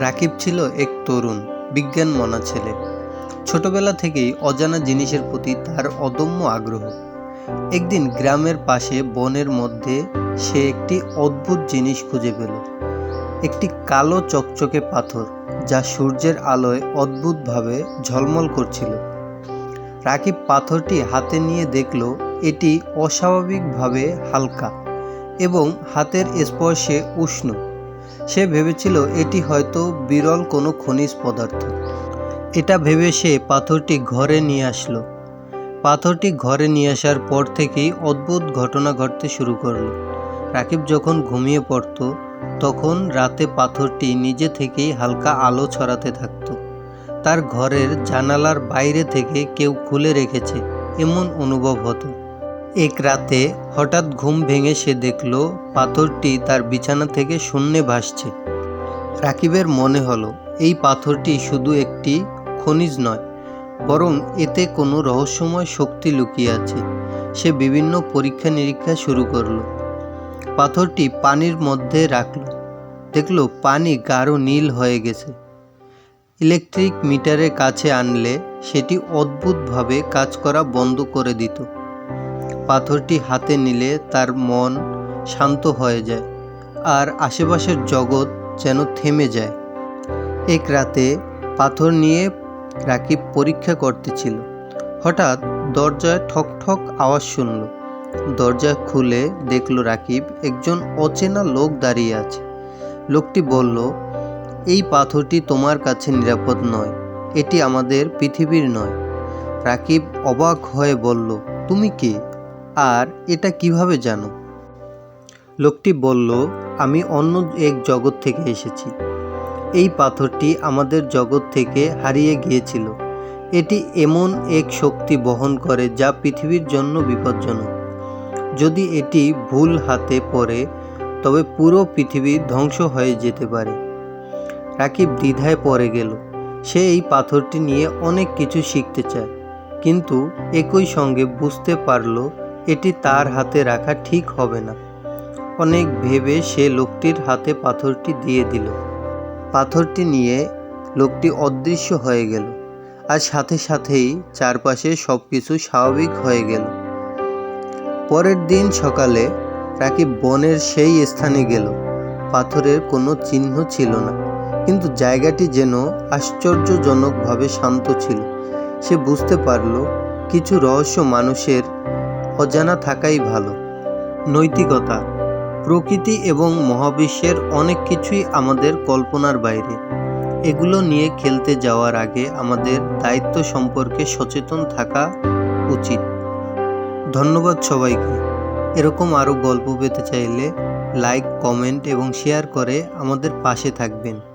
রাকিব ছিল এক তরুণ বিজ্ঞান মনা ছেলে। ছোটবেলা থেকেই অজানা জিনিসের প্রতি তার অদম্য আগ্রহ। একদিন গ্রামের পাশে বনের মধ্যে সে একটি অদ্ভুত জিনিস খুঁজে পেল। একটি কালো চকচকে পাথর, যা সূর্যের আলোয় অদ্ভুতভাবে ঝলমল করছিল। রাকিব পাথরটি হাতে নিয়ে দেখল, এটি অস্বাভাবিকভাবে হালকা এবং হাতের স্পর্শে উষ্ণ। সে ভেবেছিল এটি হয়তো বিরল কোনো খনিজ পদার্থ। এটা ভেবে সে পাথরটি ঘরে নিয়ে আসলো। পাথরটি ঘরে নিয়ে আসার পর থেকেই অদ্ভুত ঘটনা ঘটতে শুরু করল। রাকিব যখন ঘুমিয়ে পড়তো, তখন রাতে পাথরটি নিজে থেকেই হালকা আলো ছড়াতে থাকত। তার ঘরের জানালার বাইরে থেকে কেউ খুলে রেখেছে, এমন অনুভব হতো। এক রাতে হঠাৎ ঘুম ভেঙে সে দেখল পাথরটি তার বিছানা থেকে শূন্যে ভাসছে। রাকিবের মনে হলো, এই পাথরটি শুধু একটি খনিজ নয়, বরং এতে কোনো রহস্যময় শক্তি লুকিয়ে আছে। সে বিভিন্ন পরীক্ষা নিরীক্ষা শুরু করল। পাথরটি পানির মধ্যে রাখল। দেখল, পানি গাঢ় নীল হয়ে গেছে। ইলেকট্রিক মিটারের কাছে আনলে সেটি অদ্ভুতভাবে কাজ করা বন্ধ করে দিত। পাথরটি হাতে নিলে তার মন শান্ত হয়ে যায়, আর আশেপাশের জগৎ যেন থেমে যায়। এক রাতে পাথর নিয়ে রাকিব পরীক্ষা করতেছিল। হঠাৎ দরজায় ঠক ঠক আওয়াজ শুনল। দরজা খুলে দেখল রাকিব একজন অচেনা লোক দাঁড়িয়ে আছে। লোকটি বলল, এই পাথরটি তোমার কাছে নিরাপদ নয়, এটি আমাদের পৃথিবীর নয়। রাকিব অবাক হয়ে বলল, তুমি কে? আর এটা কীভাবে জানো? লোকটি বলল, আমি অন্য এক জগৎ থেকে এসেছি। এই পাথরটি আমাদের জগৎ থেকে হারিয়ে গিয়েছিল। এটি এমন এক শক্তি বহন করে যা পৃথিবীর জন্য বিপজ্জনক। যদি এটি ভুল হাতে পড়ে, তবে পুরো পৃথিবী ধ্বংস হয়ে যেতে পারে। রাকিব দ্বিধায় পড়ে গেল। সে এই পাথরটি নিয়ে অনেক কিছু শিখতে চায়, কিন্তু একই সঙ্গে বুঝতে পারল এটি তার হাতে রাখা ঠিক হবে না। অনেক ভেবে সে লোকটির হাতে পাথরটি দিয়ে দিল। পাথরটি নিয়ে লোকটি অদৃশ্য হয়ে গেল আর সাথে সাথেই চারপাশে সব কিছু স্বাভাবিক হয়ে গেল। পরের দিন সকালে রাকিব বনের সেই স্থানে গেল। পাথরের কোনো চিহ্ন ছিল না, কিন্তু জায়গাটি যেন আশ্চর্যজনকভাবে শান্ত ছিল। সে বুঝতে পারল, কিছু রহস্য মানুষের অজানা থাকাই ভালো। নৈতিকতা, প্রকৃতি এবং মহাবিশ্বের অনেক কিছুই আমাদের কল্পনার বাইরে। এগুলো নিয়ে খেলতে যাওয়ার আগে আমাদের দায়িত্ব সম্পর্কে সচেতন থাকা উচিত। ধন্যবাদ সবাইকে। এরকম আরও গল্প পেতে চাইলে লাইক, কমেন্ট এবং শেয়ার করে আমাদের পাশে থাকবেন।